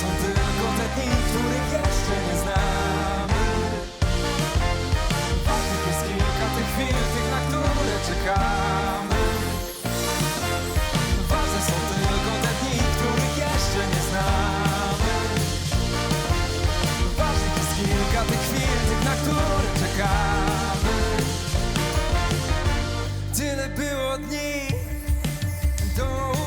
są tylko te dni, których jeszcze nie znamy. Wartych jest kilka tych chwil, tych na które czekamy. Ważne są tylko te dni, których jeszcze nie znamy. Ważnych jest kilka tych chwil, tych na które czekamy. Tyle było dni do